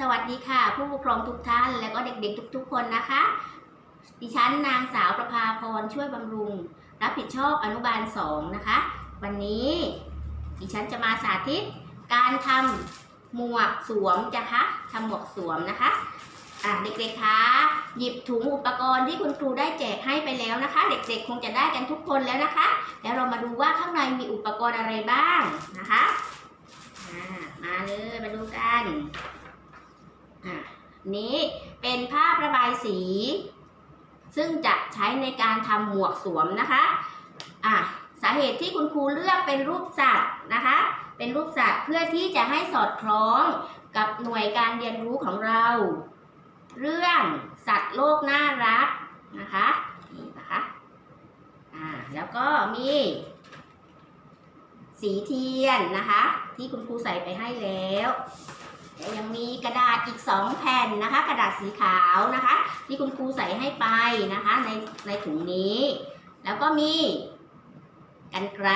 สวัสดีค่ะ ผู้ปกครองทุกท่าน และก็เด็กๆ ทุก ๆ คนนะคะ ดิฉันนางสาวประภาพรช่วยบำรุง รับผิดชอบอนุบาล2นะคะ วันนี้ดิฉันจะมาสาธิตการทำหมวกสวมจะคะทำหมวกสวมนะคะอะเด็กๆคะหยิบถุงอุปกรณ์ที่คุณครูได้แจกให้ไปแล้วนะคะ เด็กๆ คงจะได้กันทุกคนแล้วนะคะ แล้วเรามาดูว่าข้างในมีอุปกรณ์อะไรบ้างนะคะมาเลยมาดูกัน นี้เป็นภาพระบายสี ซึ่งจะใช้ในการทำหมวกสวมนะคะอะสาเหตุที่คุณครูเลือกเป็นรูปสัตว์นะคะ เป็นรูปสัตว์เพื่อที่จะให้สอดคล้องกับหน่วยการเรียนรู้ของเรา เรื่องสัตว์โลกน่ารักนะคะนี่นะคะอ่าแล้วก็มีสีเทียนนะคะ ที่คุณครูใส่ไปให้แล้ว แล้วยังมีกระดาษอีก 2 แผ่นนะคะ กระดาษสีขาวนะคะ ที่คุณครูใส่ให้ไปนะคะในในถุงนี้ แล้วก็มีกันไกร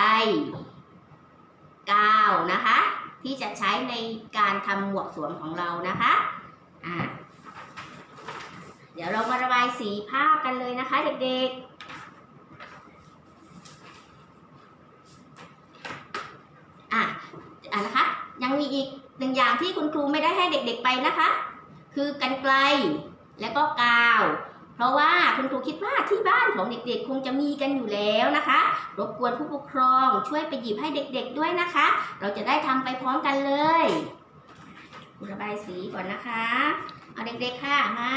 กาวนะคะ ที่จะใช้ในการทำหมวกสวมของเรานะคะอ่าเดี๋ยวเรามาระบายสีภาพกันเลยนะคะเด็กๆอะอะนะคะ มีอีกหนึ่งอย่างที่คุณครูไม่ได้ให้เด็กๆไปนะคะ คือกันไกลและก็กาว เพราะว่าคุณครูคิดว่าที่บ้านของเด็กๆ คงจะมีกันอยู่แล้วนะคะ รบกวนผู้ปกครองช่วยไปหยิบให้เด็กๆด้วยนะคะ เราจะได้ทำไปพร้อมกันเลยระบายสีก่อนนะคะ เอาเด็กๆค่ะมา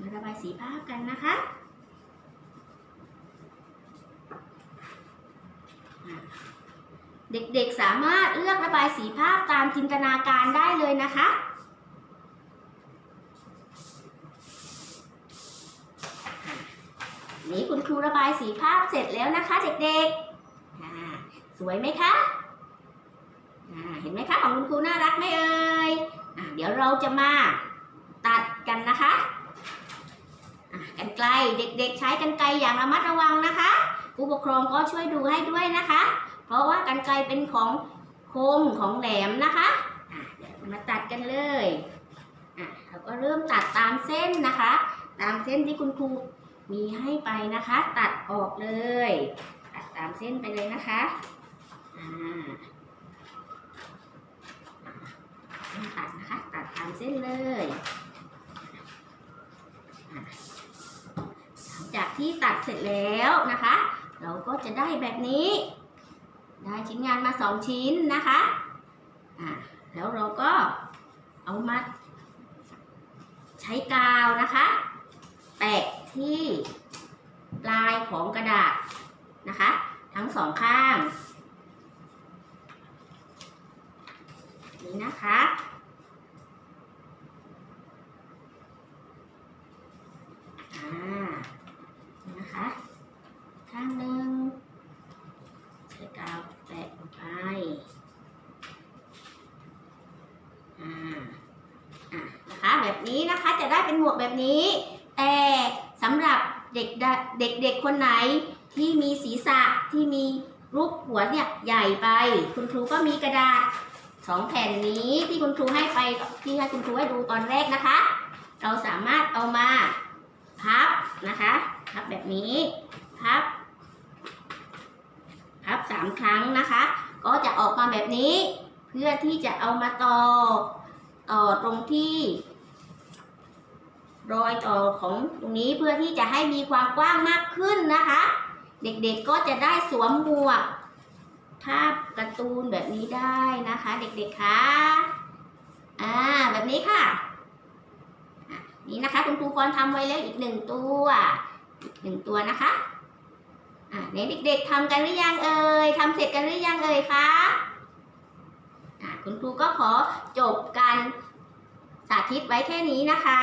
มาระบายสีภาพกันนะคะ เด็กๆสามารถเลือกระบายสีภาพตามจินตนาการได้เลยนะคะ นี่คุณครูระบายสีภาพเสร็จแล้วนะคะ เด็กๆ สวยไหมคะเห็นไหมคะของคุณครูน่ารักไหมเอ่ยอเดี๋ยวเราจะมาตัดกันนะคะกันไกลเด็กๆ ใช้กันไกลอย่างระมัดระวังนะคะ ผู้ปกครองก็ช่วยดูให้ด้วยนะคะ เพราะว่ากันไกลเป็นของคมของแหลมนะคะะเดี๋ยวมาตัดกันเลยอะเราก็เริ่มตัดตามเส้นนะคะ ตามเส้นที่คุณครูมีให้ไปนะคะ ตัดออกเลย ตัดตามเส้นไปเลยนะคะอ่าตัดนะคะ ตัดตามเส้นเลยหลังจากที่ตัดเสร็จแล้วนะคะ เราก็จะได้แบบนี้ ได้ชิ้นงานมาสองชิ้นนะคะอ่าแล้วเราก็เอามาใช้กาวนะคะ แปะที่ปลายของกระดาษนะคะ ทั้งสองข้าง นี่นะคะ อ่า นี่นะคะ ข้างหนึ่ง ใช้กาว แปะลงไปอ่าอะนะคะแบบนี้นะคะจะได้เป็นหมวกแบบนี้ แต่สำหรับเด็กดเด็กๆคนไหนที่มีศีรษะที่มีรูปหัวเนี่ยใหญ่ไป คุณครูก็มีกระดาษสองแผ่นนี้ที่คุณครูให้ไปที่ให้คุณครูให้ดูตอนแรกนะคะ เราสามารถเอามาพับนะคะพับแบบนี้พับามครั้งนะคะ ก็จะออกมาแบบนี้ เพื่อที่จะเอามาต่อต่อตรงที่ รอยต่อของตรงนี้เพื่อที่จะให้มีความกว้างมากขึ้นนะคะ เด็กๆก็จะได้สวมหมวกภาพการ์ตูนแบบนี้ได้นะคะ เด็กๆคะอ่าแบบนี้ค่ะอะนี่นะคะคุณครูพรทำไว้แล้วอีกหนึ่งตัวอีกหนึ่งตัวนะคะ อ่าเด็ก ๆทำกันหรือยังเอ่ยทำเสร็จกันหรือยังเอ่ยคะอ่าคุณครูก็ขอจบการสาธิตไว้แค่นี้นะคะ